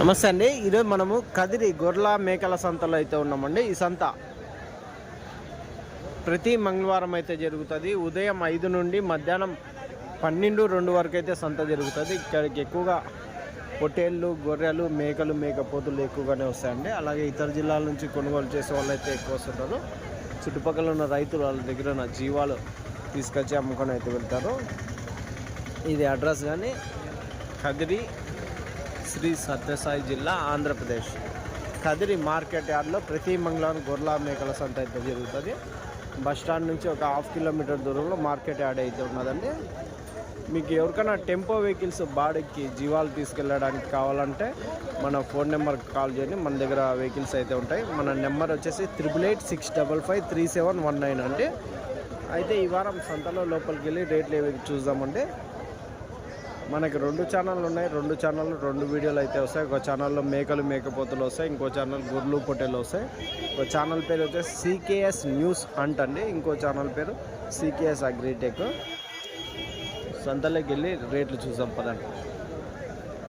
నమస్తే అండి. ఈరోజు మనము కదిరి గొర్రెల మేకల సంతలో అయితే ఉన్నామండి. ఈ సంత ప్రతి మంగళవారం అయితే జరుగుతుంది. ఉదయం ఐదు నుండి మధ్యాహ్నం పన్నెండు రెండు వరకు అయితే సంత జరుగుతుంది. ఇక్కడికి ఎక్కువగా పొట్టేళ్ళు గొర్రెలు మేకలు మేకపోతులు ఎక్కువగానే వస్తాయండి. అలాగే ఇతర జిల్లాల నుంచి కొనుగోలు చేసే వాళ్ళు అయితే ఎక్కువ వస్తుంటారు. చుట్టుపక్కల ఉన్న రైతులు వాళ్ళ దగ్గర ఉన్న జీవాలు తీసుకొచ్చి అమ్ముకొని అయితే వెళ్తారు. ఇది అడ్రస్ కానీ కదిరి శ్రీ సత్యసాయి జిల్లా ఆంధ్రప్రదేశ్. కదిరి మార్కెట్ యార్డ్లో ప్రతి మంగళవారం గొర్రెల మేకల సంత అయితే జరుగుతుంది. బస్ స్టాండ్ నుంచి ఒక హాఫ్ కిలోమీటర్ దూరంలో మార్కెట్ యార్డ్ అయితే ఉన్నదండి. మీకు ఎవరికైనా టెంపో వెహికల్స్ బాడీకి జీవాలు తీసుకెళ్ళడానికి కావాలంటే మన ఫోన్ నెంబర్కి కాల్ చేయండి. మన దగ్గర వెహికల్స్ అయితే ఉంటాయి. మన నెంబర్ వచ్చేసి triple eight six double five three seven one nine అండి. అయితే ఈ వారం సంతలో లోపలికి వెళ్ళి రేట్లు ఏవి చూద్దామండి. మనకి రెండు ఛానళ్ళు ఉన్నాయి. రెండు ఛానళ్ళు రెండు వీడియోలు అయితే వస్తాయి. ఒక ఛానల్లో మేకలు మేకపోతులు వస్తాయి. ఇంకో ఛానల్ గుర్లు పొట్టెలు వస్తాయి. ఒక ఛానల్ పేరు వచ్చేసి సీకేఎస్ న్యూస్ హంట్ అండి. ఇంకో ఛానల్ పేరు సీకేఎస్ అగ్రిటెక్ సంతలోకి వెళ్ళి రేట్లు చూసాం పదండి.